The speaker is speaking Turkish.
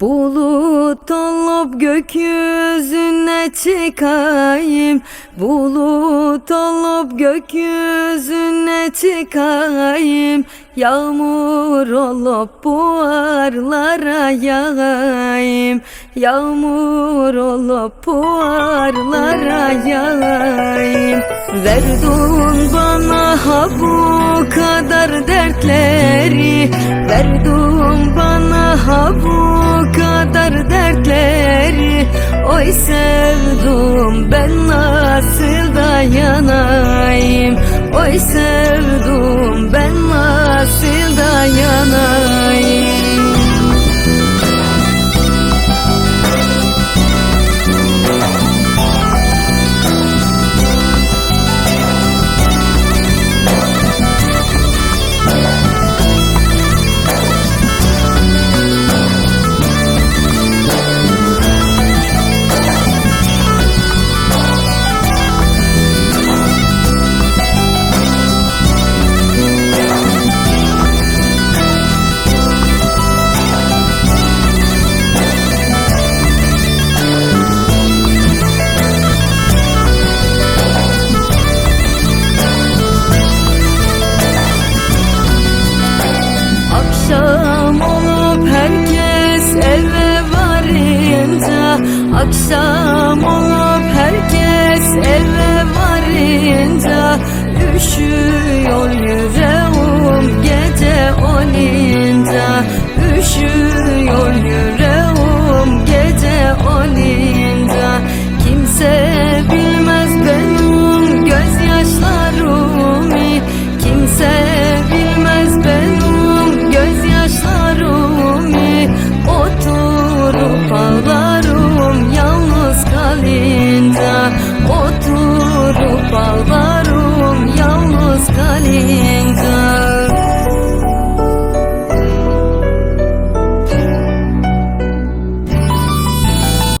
Bulut olup gökyüzüne çıkayım. Bulut olup gökyüzüne çıkayım. Yağmur olup buharlara yağayım. Yağmur olup buharlara yağayım. Verdun bana ha bu kadar dertleri sevdum ben nasıl dayanayım? Oy sevdum ben nasıl dayanayım Akşam olup herkes eve varınca yürek